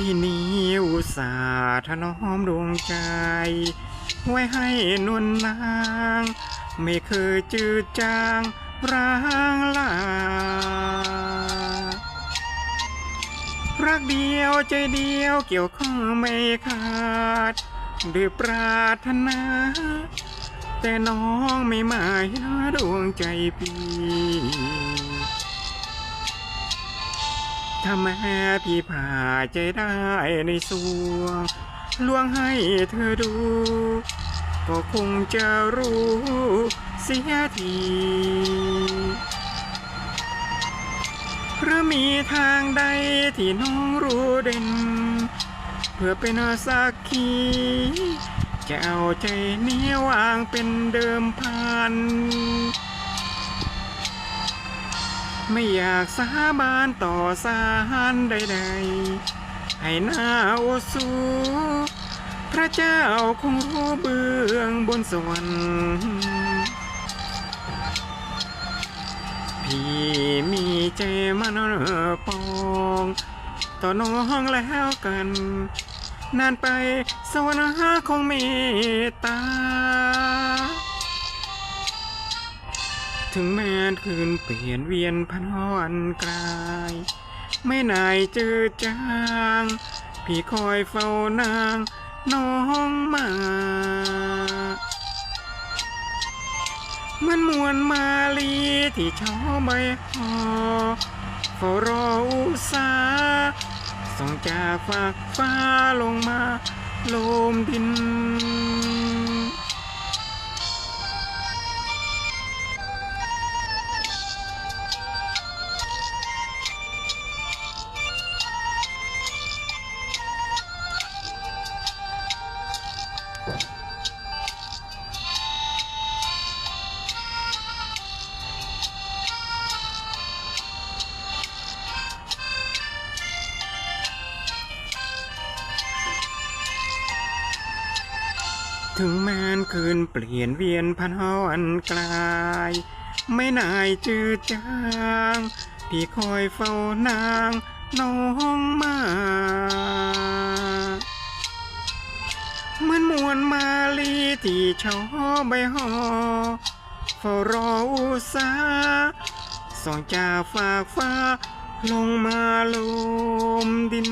พี่นี้อุตส่าถนอมดวงใจ ไว้ให้นวลนาง ไม่เคยจืดจางร้างลารักเดียวใจเดียวเกี่ยวข้องไม่ขาดด้วยปรารถนา แต่น้องไม่หมายหาดวงใจพี่ ถ้าแม่พี่ผ่าใจได้ในสวงลวงให้เธอดู ก็คงจะรู้เสียทีหรือมีทางใดที่น้องรู้เด่น เพื่อเป็นสักขีจะเอาใจเนี้วางเป็นเดิมพัน ไม่อยากสาบานต่อสารใดๆ ให้หน้าโอสู พระเจ้าคงรู้เบื้องบนสวรรค์พี่มีใจมันปองต่อน้องแล้วกัน นานไปสวรรค์คงมตตา ถึงแม้คืนเปลี่ยนเวียนพันวันกลาย ไม่นายเจอจางพี่คอยเฝ้านางน้องมามันมวนมาลีที่ชอใบหอเฝ้ารออุสาส่งจากฝากฟ้าลงมาโลมดิน ถึงแม้นคืนเปลี่ยนเวียนพันหวันกลาย ไม่นายจืดจาง พี่คอยเฝ้านางน้องมาเหมือนมวลมาลีที่ช่อใบหอเฝ้ารออุตสาสองจ่าฝากฟ้าลงมาลมดิน